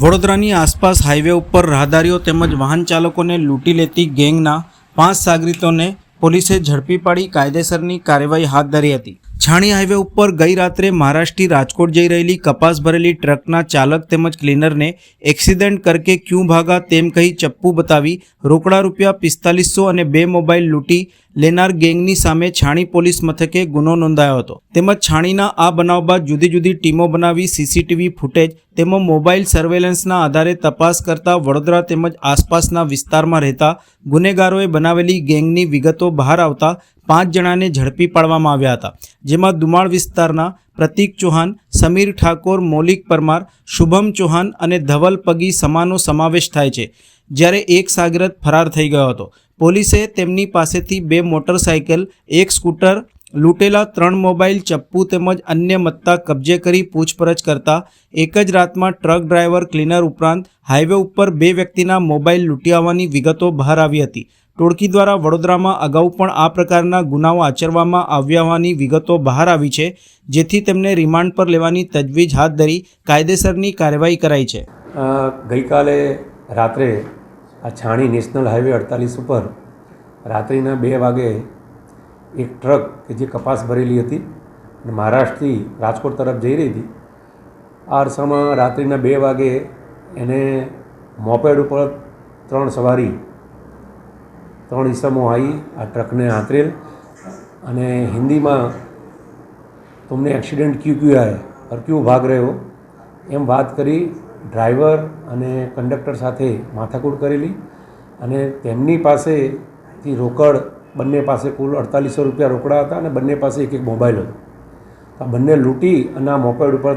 વડોદરાની આસપાસ હાઈવે ઉપર રાહદારીઓ તેમજ વાહન ચાલકોને લૂંટી લેતી ગેંગના પાંચ સાગરીતોને પોલીસે ઝડપી પાડી કાયદેસરની કાર્યવાહી હાથ ધરી હતી. છાણી હાઈવે ઉપર ગઈ રાત્રે મહારાષ્ટ્રથી રાજકોટ જઈ રહેલી કપાસ ભરેલી ટ્રકના ચાલક તેમજ ક્લીનરને એક્સિડન્ટ કરકે ક્યું ભાગા તેમ કહી ચપ્પુ બતાવી રોકડા રૂપિયા પિસ્તાલીસો અને બે મોબાઈલ લૂંટી લેનાર ગેંગની સામે છાણી પોલીસ મથકે ગુનો નોંધાયો હતો. તેમજ છાણીના આ બનાવ બાદ જુદી જુદી ટીમો બનાવી સીસીટીવી ફૂટેજ તેમજ મોબાઈલ સર્વેલન્સના આધારે તપાસ કરતા વડોદરા તેમજ આસપાસના વિસ્તારમાં રહેતા ગુનેગારોએ બનાવેલી ગેંગની વિગતો બહાર આવતા પાંચ જણાને ઝડપી પાડવામાં આવ્યા હતા. જેમાં દુમાળ વિસ્તારના પ્રતીક ચૌહાણ, સમીર ઠાકોર, મૌલિક પરમાર, શુભમ ચૌહાણ અને ધવલ પગી સમાનો સમાવેશ થાય છે. જ્યારે એક સાગરત ફરાર થઈ ગયો હતો. પોલીસે તેમની પાસેથી બે મોટરસાયકલ, એક સ્કૂટર, લૂંટેલા ત્રણ મોબાઈલ, ચપ્પુ તેમજ અન્ય મત્તા કબજે કરી પૂછપરછ કરતા એક જ રાતમાં ટ્રક ડ્રાઈવર, ક્લીનર ઉપરાંત હાઈવે ઉપર બે વ્યક્તિના મોબાઈલ લૂંટી આવવાની વિગતો બહાર આવી હતી. ટોળકી દ્વારા વડોદરામાં અગાઉ પણ આ પ્રકારના ગુનાઓ આચરવામાં આવ્યા હોવાની વિગતો બહાર આવી છે, જેથી તેમને રિમાન્ડ પર લેવાની તજવીજ હાથ ધરી કાયદેસરની કાર્યવાહી કરાઈ છે. ગઈકાલે રાત્રે આ છાણી નેશનલ હાઈવે અડતાલીસ ઉપર રાત્રિના બે વાગે એક ટ્રક કે જે કપાસ ભરેલી હતી અને મહારાષ્ટ્રથી રાજકોટ તરફ જઈ રહી હતી, આ અરસામાં રાત્રિના બે વાગે એને મોપેડ ઉપર ત્રણ સવારી ત્રણ ઈસમો આવી આ ટ્રકને આંતરેલ. અને હિન્દીમાં તમને એક્સિડન્ટ ક્યુ ક્યુ આય? ઓર ક્યુ ભાગ રહ્યો? એમ વાત કરી ડ્રાઈવર અને કંડક્ટર સાથે માથાકૂટ કરેલી. અને તેમની પાસેથી રોકડ, બંને પાસે કુલ અડતાલીસો રૂપિયા રોકડા હતા અને બંને પાસે એક એક મોબાઈલ હતો. આ બંને લૂંટી અને આ મોપેડ ઉપર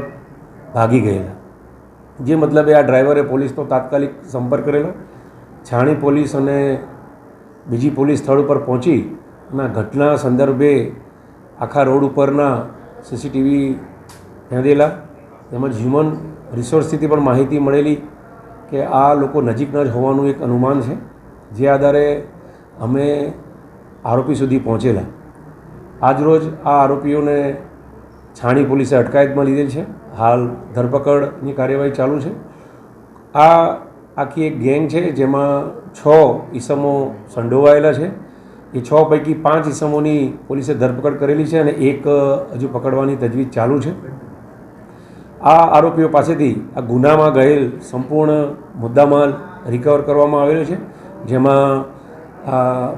ભાગી ગયેલા. જે મતલબે આ ડ્રાઈવરે પોલીસનો તાત્કાલિક સંપર્ક કરેલો. છાણી પોલીસ અને બીજી પોલીસ સ્થળ ઉપર પહોંચી અને ઘટના સંદર્ભે આખા રોડ ઉપરના સીસીટીવી નોંધેલા તેમજ હ્યુમન રિસોર્સથી પણ માહિતી મળેલી કે આ લોકો નજીકના જ હોવાનું એક અનુમાન છે. જે આધારે અમે આરોપી સુધી પહોંચેલા. આજરોજ આ આરોપીઓને છાણી પોલીસે અટકાયતમાં લીધેલ છે. હાલ ધરપકડની કાર્યવાહી ચાલુ છે. આ આખી એક ગેંગ છે જેમાં છ ઈસમો સંડોવાયેલા છે. એ છ પૈકી પાંચ ઈસમોની પોલીસે ધરપકડ કરેલી છે અને એક હજુ પકડવાની તજવીજ ચાલુ છે. આ આરોપીઓ પાસેથી આ ગુનામાં ગયેલ સંપૂર્ણ મુદ્દામાલ રિકવર કરવામાં આવેલો છે. જેમાં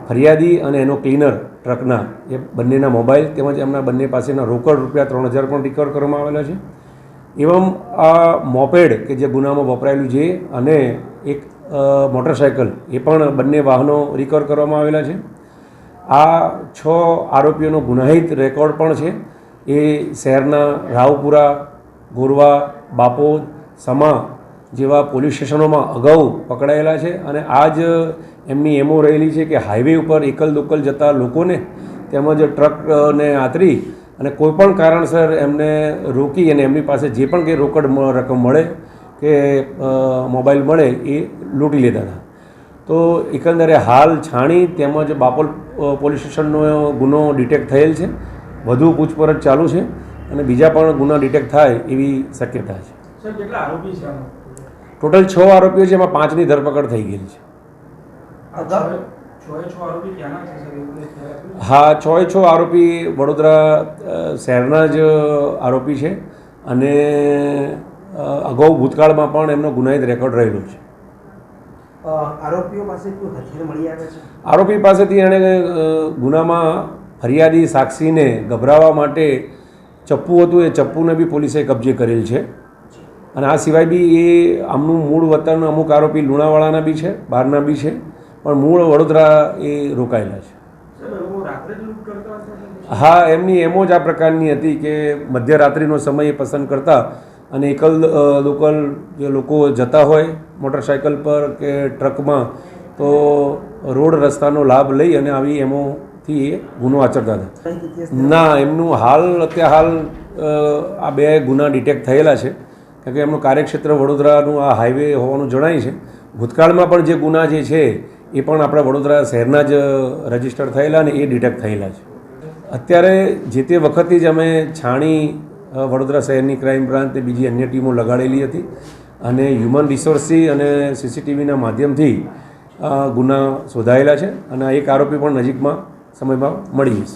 ફરિયાદી અને એનો ક્લીનર ટ્રકના, એ બંનેના મોબાઈલ તેમજ એમના બંને પાસેના રોકડ રૂપિયા ત્રણ હજાર પણ રિકવર કરવામાં આવેલા છે. એવમ આ મોપેડ, કે જે ગુનામાં વપરાયેલું છે, અને એક મોટરસાયકલ, એ પણ બંને વાહનો રિકવર કરવામાં આવેલા છે. આ છ આરોપીઓનો ગુનાહિત રેકોર્ડ પણ છે. એ શહેરના રાવપુરા, ગોરવા, બાપોદ, સમા જેવા પોલીસ સ્ટેશનોમાં અગાઉ પકડાયેલા છે અને આજ એમની એમો રહેલી છે કે હાઈવે ઉપર એકલ દોકલ જતા લોકોને તેમજ ટ્રકને આતરી અને કોઈપણ કારણસર એમને રોકી અને એમની પાસે જે પણ કંઈ રોકડ રકમ મળે કે મોબાઈલ મળે એ લૂંટી લેતા હતા. તો એકંદરે હાલ છાણી તેમજ બાપોલ પોલીસ સ્ટેશનનો ગુનો ડિટેક્ટ થયેલ છે. વધુ પૂછપરછ ચાલુ છે અને બીજા પણ ગુના ડિટેક્ટ થાય એવી શક્યતા છે. આરોપી છે ટોટલ છ આરોપીઓ છે એમાં પાંચની ધરપકડ થઈ ગયેલી છે. હા છ એ છ આરોપી વડોદરા શહેરના જ આરોપી છે અને અગાઉ ભૂતકાળમાં પણ એમનો ગુનાહિત રેકોર્ડ રહેલો છે. આરોપી પાસેથી એણે ગુનામાં ફરિયાદી સાક્ષીને ગભરાવા માટે ચપ્પુ હતું એ ચપ્પુને બી પોલીસે કબજે કરેલ છે. અને આ સિવાય બી એ આમનું મૂળ વતન અમુક આરોપી લુણાવાળાના બી છે બહારના બી છે. પણ મૂળ વડોદરા એ રોકાયેલા છે. સાહેબ એવું રાત્રે જ લૂંટ કરતા હતા કે હા એમની એમો જ આ પ્રકારની હતી કે મધ્યરાત્રિનો સમય એ પસંદ કરતા અને એકલ લોકલ જે લોકો જતા હોય મોટરસાયકલ પર કે ટ્રકમાં તો રોડ રસ્તાનો લાભ લઈ અને આવી એમોથી એ ગુનો આચરતા હતા. ના એમનું હાલ અત્યારે હાલ આ બે ગુના ડિટેક્ટ થયેલા છે. કારણ કે એમનું કાર્યક્ષેત્ર વડોદરાનું આ હાઈવે હોવાનું જણાય છે. ભૂતકાળમાં પણ જે ગુના જે છે એ પણ આપણા વડોદરા શહેરના જ રજિસ્ટર થયેલા અને એ ડિટેક્ટ થયેલા છે. અત્યારે જે તે વખતથી જ અમે છાણી વડોદરા શહેરની ક્રાઇમ બ્રાન્ચ ને બીજી અન્ય ટીમો લગાડેલી હતી અને હ્યુમન રિસોર્સથી અને સીસીટીવીના માધ્યમથી ગુના શોધાયેલા છે અને એક આરોપી પણ નજીકમાં સમયમાં મળી જશે.